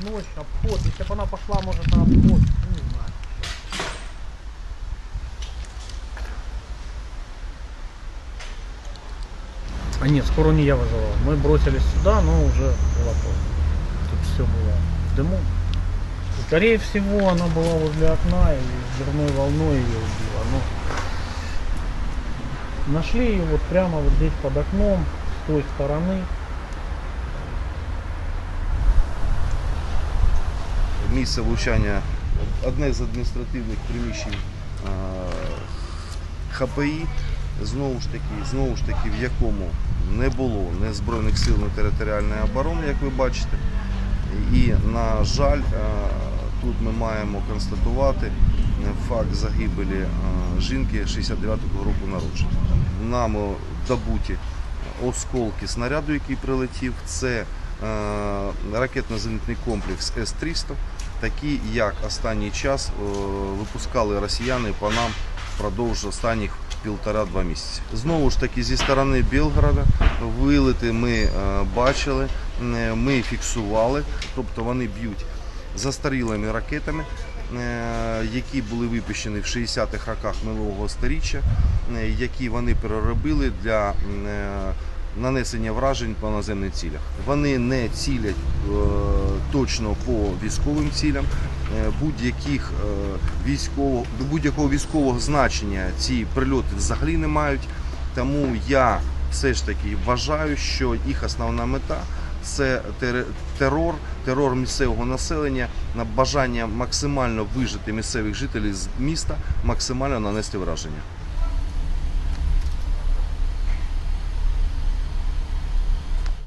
дождь, обход. Если бы она пошла, может, на обход. Ну, Не знаю. А нет, скоро не я вызывал. Мы бросились сюда, но уже было поздно. Тут все было в дыму. Скорее всего, она была возле окна и взрывной волной ее убила. Но нашли ее вот прямо вот здесь под окном, с той стороны. Місце влучання одне з адміністративних приміщень ХПІ, знову ж таки, знову ж таки, в якому не було ні Збройних сил, ні територіальної оборони, як ви бачите. І, на жаль, тут ми маємо констатувати е, факт загибелі жінки 69-го року народження. Нами добуті осколки снаряду, який прилетів. Це е, ракетно-зенітний комплекс С-300, такий, як останній час е, випускали росіяни по нам впродовж останніх півтора-два місяці. Знову ж таки, зі сторони Білгорода вилети ми е, бачили, е, ми фіксували, тобто вони б'ють застарілими ракетами, які були випущені в 60-х роках минулого сторіччя, які вони переробили для нанесення вражень по наземних цілях. Вони не цілять е, точно по військовим цілям. Е, Будь-яких е, військового будь-якого військового значення ці прильоти взагалі не мають. Тому я все ж таки вважаю, що їх основна мета це тер- терор, терор місцевого населення на бажання максимально вижити місцевих жителів з міста, максимально нанести враження.